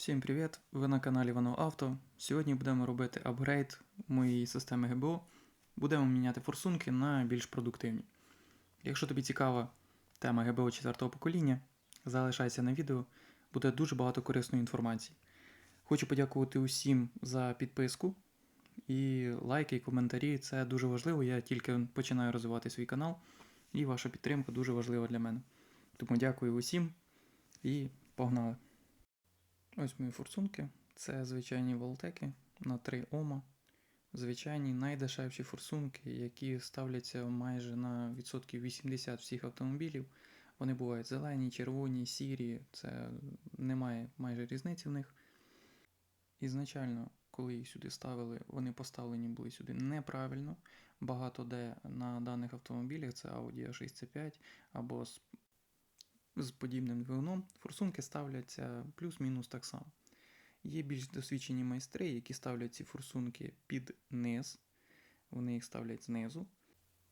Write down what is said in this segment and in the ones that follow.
Всім привіт! Ви на каналі Вано Авто. Сьогодні будемо робити апгрейд моєї системи ГБО. Будемо міняти форсунки на більш продуктивні. Якщо тобі цікава тема ГБО 4 покоління, залишайся на відео, буде дуже багато корисної інформації. Хочу подякувати усім за підписку і лайки, і коментарі. Це дуже важливо. Я тільки починаю розвивати свій канал, і ваша підтримка дуже важлива для мене. Тому дякую усім і погнали! Ось мої форсунки. Це звичайні волтеки на 3 Ома. Звичайні найдешевші форсунки, які ставляться майже на відсотків 80 всіх автомобілів. Вони бувають зелені, червоні, сірі, це немає майже різниці в них. Ізначально, коли їх сюди ставили, вони поставлені були сюди неправильно. Багато де на даних автомобілях це Audi A6C5 або з подібним двигуном, форсунки ставляться плюс-мінус так само. Є більш досвідчені майстри, які ставлять ці форсунки під низ, вони їх ставлять знизу.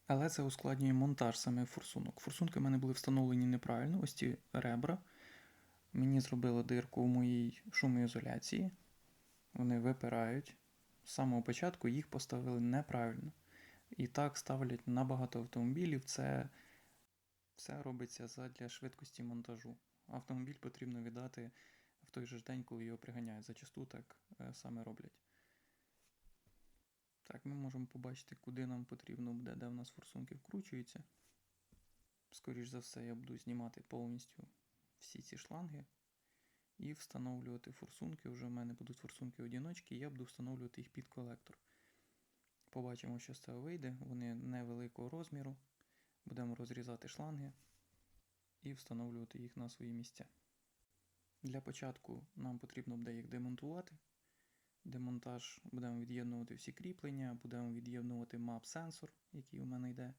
Але це ускладнює монтаж саме форсунок. Форсунки в мене були встановлені неправильно, ось ці ребра. Мені зробили дирку в моїй шумоізоляції. Вони випирають. З самого початку їх поставили неправильно. І так ставлять на багато автомобілів. Це все робиться задля швидкості монтажу. Автомобіль потрібно віддати в той же день, коли його приганяють. Зачасту так е, саме роблять. Так, ми можемо побачити, куди нам потрібно буде, де в нас форсунки вкручуються. Скоріше за все, я буду знімати повністю всі ці шланги і встановлювати форсунки. Вже в мене будуть форсунки одіночки, і я буду встановлювати їх під колектор. Побачимо, що з цього вийде. Вони невеликого розміру. Будемо розрізати шланги і встановлювати їх на свої місця. Для початку нам потрібно буде їх демонтувати. Демонтаж будемо від'єднувати всі кріплення, будемо від'єднувати мап-сенсор, який у мене йде,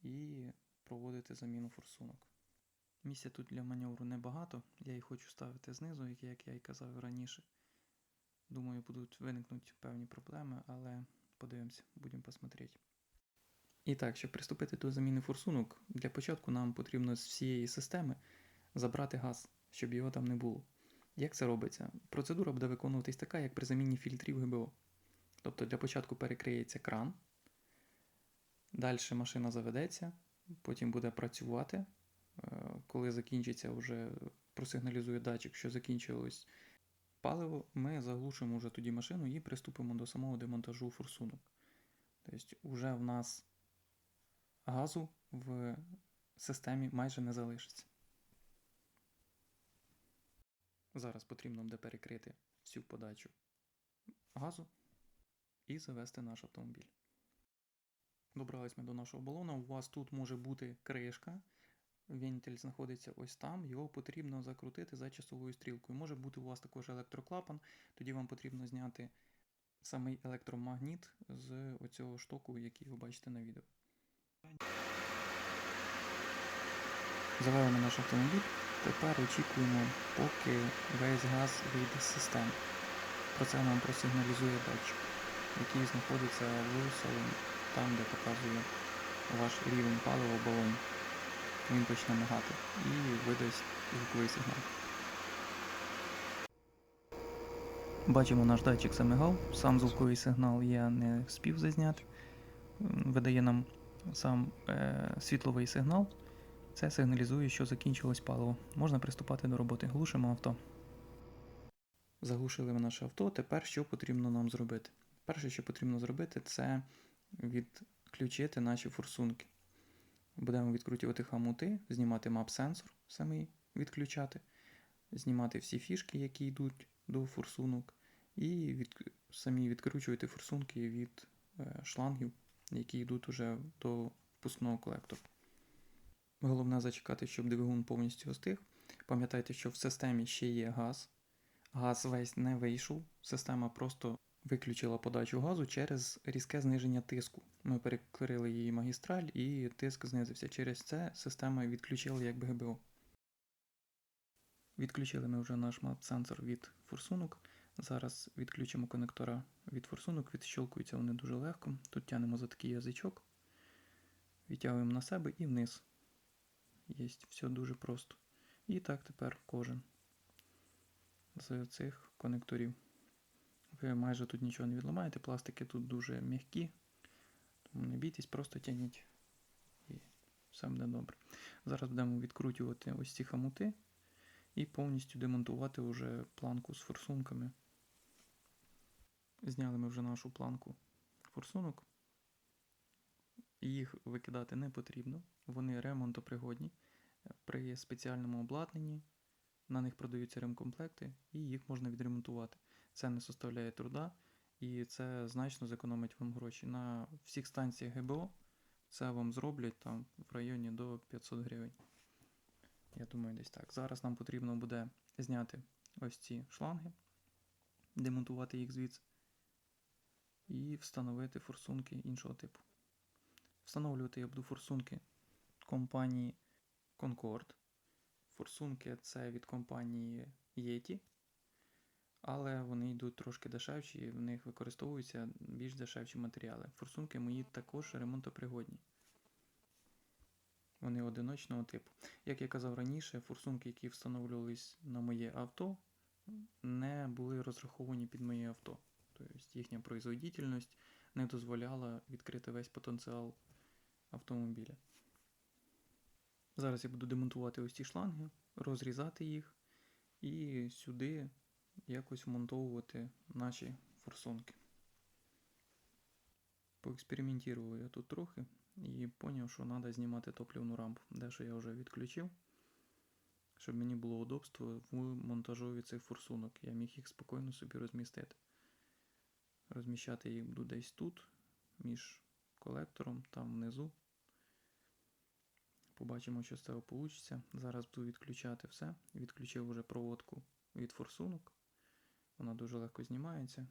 і проводити заміну форсунок. Місця тут для маневру небагато, я їх хочу ставити знизу, як я і казав раніше. Думаю, будуть виникнути певні проблеми, але подивимося, будемо посмотрети. І так, щоб приступити до заміни форсунок, для початку нам потрібно з всієї системи забрати газ, щоб його там не було. Як це робиться? Процедура буде виконуватись така, як при заміні фільтрів ГБО. Тобто для початку перекриється кран, далі машина заведеться, потім буде працювати. Е, коли закінчиться, вже просигналізує датчик, що закінчилось паливо, ми заглушимо вже тоді машину і приступимо до самого демонтажу форсунок. Тобто, вже в нас газу в системі майже не залишиться. Зараз потрібно буде перекрити всю подачу газу і завести наш автомобіль. Добрались ми до нашого балона. У вас тут може бути кришка. Вентиль знаходиться ось там, його потрібно закрутити за часовою стрілкою. Може бути у вас також електроклапан, тоді вам потрібно зняти самий електромагніт з оцього штоку, який ви бачите на відео. Завели наш автомобіль. Тепер очікуємо, поки весь газ вийде з системи. Про це нам просигналізує датчик, який знаходиться в салоні, там, де показує ваш рівень палива в балоні. Він почне мигати і видасть звуковий сигнал. Бачимо, наш датчик замигав, сам звуковий сигнал я не спів зазняти. Видає нам сам е, світловий сигнал. Це сигналізує, що закінчилось паливо. Можна приступати до роботи. Глушимо авто. Заглушили ми наше авто. Тепер що потрібно нам зробити? Перше, що потрібно зробити, це відключити наші форсунки. Будемо відкручувати хамути, знімати мап-сенсор, самий відключати, знімати всі фішки, які йдуть до форсунок, і від... самі відкручувати форсунки від е, шлангів, які йдуть уже до впускного колектора. Головне зачекати, щоб двигун повністю остиг. Пам'ятайте, що в системі ще є газ. Газ весь не вийшов. Система просто виключила подачу газу через різке зниження тиску. Ми перекрили її магістраль і тиск знизився. Через це система відключила як ГБО. Відключили ми вже наш мап-сенсор від форсунок. Зараз відключимо конектора від форсунок, відщолкуються вони дуже легко. Тут тянемо за такий язичок, відтягуємо на себе і вниз. Є все дуже просто. І так тепер кожен. з цих конекторів. Ви майже тут нічого не відламаєте, пластики тут дуже м'які, тому не бійтесь, просто тягніть і все буде добре. Зараз будемо відкручувати ось ці хамути і повністю демонтувати вже планку з форсунками. Зняли ми вже нашу планку форсунок. Їх викидати не потрібно, вони ремонтопригодні. При спеціальному обладнанні на них продаються ремкомплекти і їх можна відремонтувати. Це не составляє труда і це значно зекономить вам гроші. На всіх станціях ГБО це вам зроблять там в районі до 500 гривень. Я думаю, десь так. Зараз нам потрібно буде зняти ось ці шланги, демонтувати їх звідси і встановити форсунки іншого типу. Встановлювати я буду форсунки компанії Concord. Форсунки це від компанії Yeti, але вони йдуть трошки дешевші, в них використовуються більш дешевші матеріали. Форсунки мої також ремонтопригодні. Вони одиночного типу. Як я казав раніше, форсунки, які встановлювались на моє авто, не були розраховані під моє авто. Тобто їхня производительність не дозволяла відкрити весь потенціал автомобіля. Зараз я буду демонтувати ось ці шланги, розрізати їх і сюди якось вмонтовувати наші форсунки. Поекспериментував я тут трохи і зрозумів, що треба знімати топливну рампу. Дещо я вже відключив, щоб мені було удобство в монтажові цих форсунок. Я міг їх спокійно собі розмістити. Розміщати їх буду десь тут, між колектором, там внизу. Побачимо, що з цього вийде. Зараз буду відключати все. Відключив вже проводку від форсунок. Вона дуже легко знімається.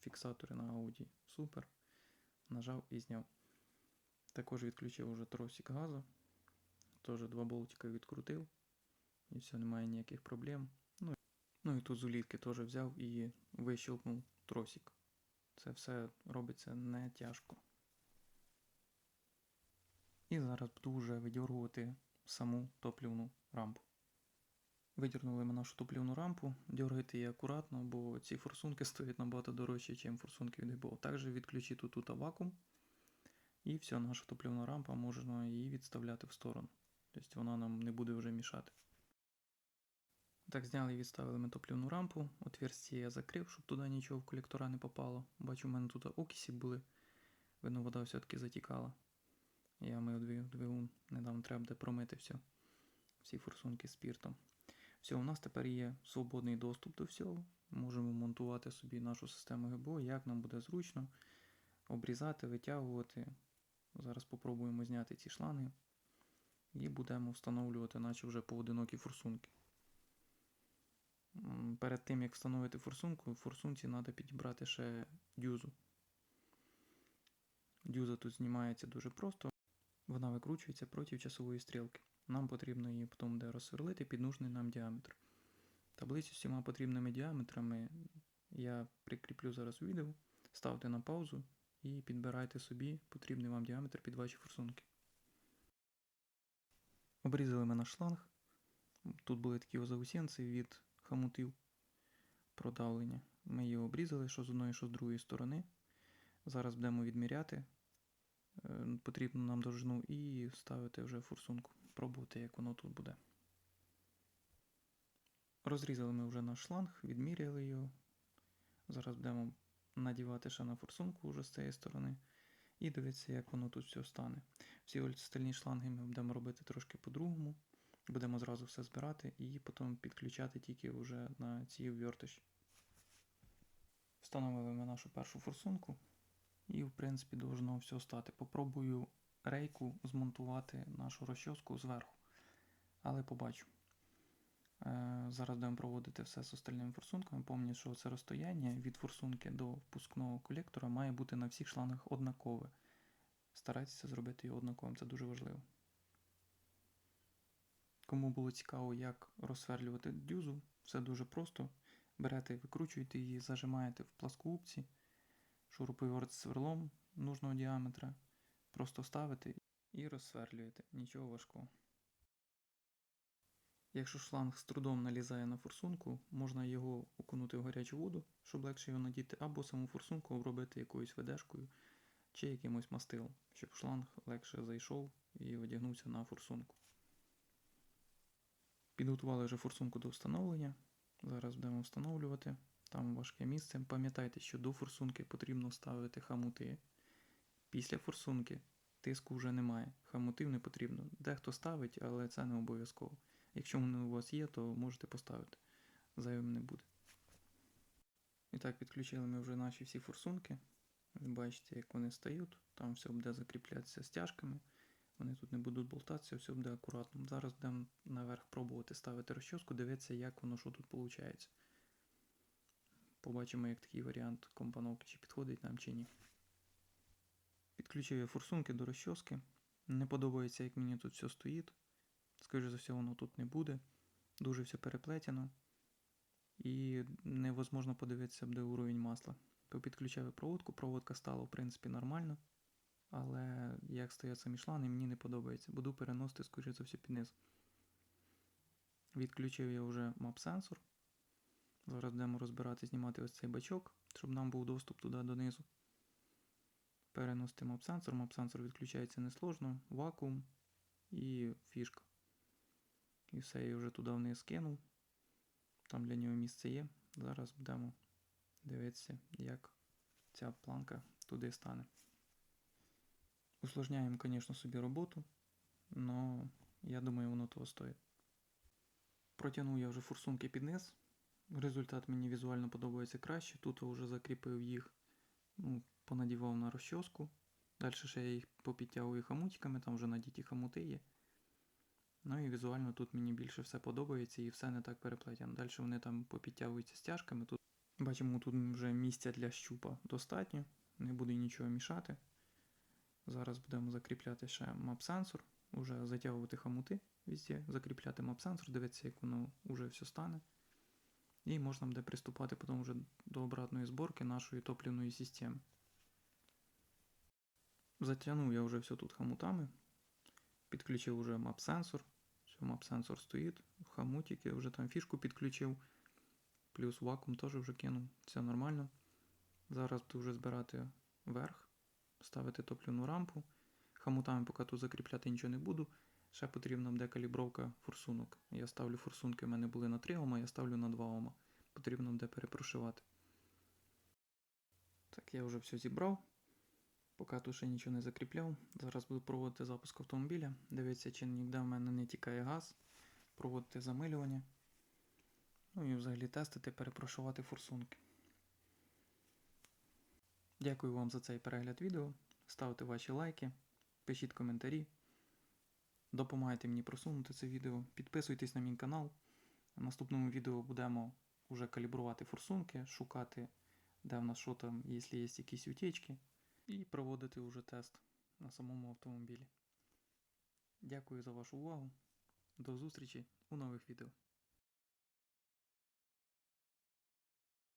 Фіксатори на Audi супер. Нажав і зняв. Також відключив уже тросик газу. Теж два болтика відкрутив. І все, немає ніяких проблем. Ну, ну і тут з улітки теж взяв і вищелкнув тросик. Це все робиться не тяжко. І зараз буду вже видергувати саму топлівну рампу. Видірнули ми нашу топлівну рампу, дергайте її акуратно, бо ці форсунки стоять набагато дорожче, ніж форсунки від ГБО. Також відключити тут вакуум. І все, наша топлівна рампа можна її відставляти в сторону. Тобто вона нам не буде вже мішати. Так, зняли і відставили ми топлівну рампу. Отверстие я закрив, щоб туди нічого в колектора не попало. Бачу, в мене тут окисі були. Видно, вода все-таки затікала. Я мив двигун, недавно треба буде промити все. Всі форсунки спіртом. Все, у нас тепер є свободний доступ до всього. Можемо монтувати собі нашу систему ГБО, як нам буде зручно обрізати, витягувати. Зараз спробуємо зняти ці шланги і будемо встановлювати наші вже поодинокі форсунки. Перед тим, як встановити форсунку, в форсунці треба підібрати ще дюзу. Дюза тут знімається дуже просто. Вона викручується проти часової стрілки. Нам потрібно її потім де розсверлити під нужний нам діаметр. Таблицю з всіма потрібними діаметрами я прикріплю зараз у відео. Ставте на паузу і підбирайте собі потрібний вам діаметр під ваші форсунки. Обрізали ми наш шланг. Тут були такі заусенці від хамутів продавлення. Ми її обрізали, що з одної, що з другої сторони. Зараз будемо відміряти потрібну нам довжину і ставити вже форсунку. Пробувати, як воно тут буде. Розрізали ми вже наш шланг, відміряли його. Зараз будемо надівати ще на форсунку вже з цієї сторони. І дивитися, як воно тут все стане. Всі остальні шланги ми будемо робити трошки по-другому. Будемо зразу все збирати і потім підключати тільки вже на ці ввертиші. Встановили ми нашу першу форсунку. І, в принципі, должно все стати. Попробую рейку змонтувати нашу розчоску зверху. Але побачу. Е, зараз будемо проводити все з остальними форсунками. Пам'ятаю, що це розстояння від форсунки до впускного колектора має бути на всіх шлангах однакове. Старайтеся зробити його однаковим, це дуже важливо. Кому було цікаво, як розсверлювати дюзу, все дуже просто. Берете, викручуєте її, зажимаєте в пласкоупці шуруповерт з сверлом нужного діаметра. Просто ставите і розсверлюєте. Нічого важкого. Якщо шланг з трудом налізає на форсунку, можна його окунути в гарячу воду, щоб легше його надіти, або саму форсунку обробити якоюсь ведешкою чи якимось мастилом, щоб шланг легше зайшов і одягнувся на форсунку. Підготували вже форсунку до встановлення. Зараз будемо встановлювати. Там важке місце. Пам'ятайте, що до форсунки потрібно ставити хамути. Після форсунки тиску вже немає. Хамутів не потрібно. Дехто ставить, але це не обов'язково. Якщо вони у вас є, то можете поставити. Зайвим не буде. І так, підключили ми вже наші всі форсунки. Бачите, як вони стають. Там все буде закріплятися стяжками. Вони тут не будуть болтатися, все буде акуратно. Зараз будемо наверх пробувати ставити розчоску, дивитися, як воно що тут виходить. Побачимо, як такий варіант компоновки, чи підходить нам, чи ні. Підключив я форсунки до розчоски. Не подобається, як мені тут все стоїть. Скоріше за все, воно тут не буде. Дуже все переплетено. І невозможно подивитися, де уровень масла. Підключав я проводку, проводка стала, в принципі, нормально. Але як стоять самі шланги, мені не подобається. Буду переносити, скоріше за все, під низ. Відключив я вже мап-сенсор. Зараз будемо розбирати, знімати ось цей бачок, щоб нам був доступ туди донизу. Переносити мап-сенсор. Мап-сенсор відключається несложно, вакуум і фішка. І все, я вже туди вниз скинув. Там для нього місце є. Зараз будемо дивитися, як ця планка туди стане. Усложняємо, звісно, собі роботу, але я думаю, воно того стоїть. Протягнув я вже форсунки під низ. Результат мені візуально подобається краще. Тут я вже закріпив їх, ну, понадівав на розчоску. Далі ще я їх попідтягую хамутиками, там вже надіті хамути є. Ну і візуально тут мені більше все подобається і все не так переплетено. Далі вони там попідтягуються стяжками. Тут бачимо, тут вже місця для щупа достатньо, не буде нічого мішати. Зараз будемо закріпляти ще мап-сенсор, уже затягувати хамути везде, закріпляти мап-сенсор, дивитися, як воно вже все стане. І можна буде приступати потім вже до обратної зборки нашої топливної системи. Затягнув я вже все тут хамутами. Підключив вже мап-сенсор. Все, мап-сенсор стоїть. Хамутик, я вже там фішку підключив. Плюс вакуум теж вже кинув. Все нормально. Зараз буду вже збирати верх ставити топливну рампу. Хамутами поки тут закріпляти нічого не буду. Ще потрібна буде калібровка форсунок. Я ставлю форсунки, в мене були на 3 Ома, я ставлю на 2 Ома. Потрібно буде перепрошивати. Так, я вже все зібрав. Поки тут ще нічого не закріпляв. Зараз буду проводити запуск автомобіля. Дивитися, чи ніде в мене не тікає газ. Проводити замилювання. Ну і взагалі тестити, перепрошувати форсунки. Дякую вам за цей перегляд відео. Ставте ваші лайки, пишіть коментарі. Допомагайте мені просунути це відео. Підписуйтесь на мій канал. В наступному відео будемо вже калібрувати форсунки, шукати, де в нас що там, якщо є якісь утечки, і проводити вже тест на самому автомобілі. Дякую за вашу увагу. До зустрічі у нових відео.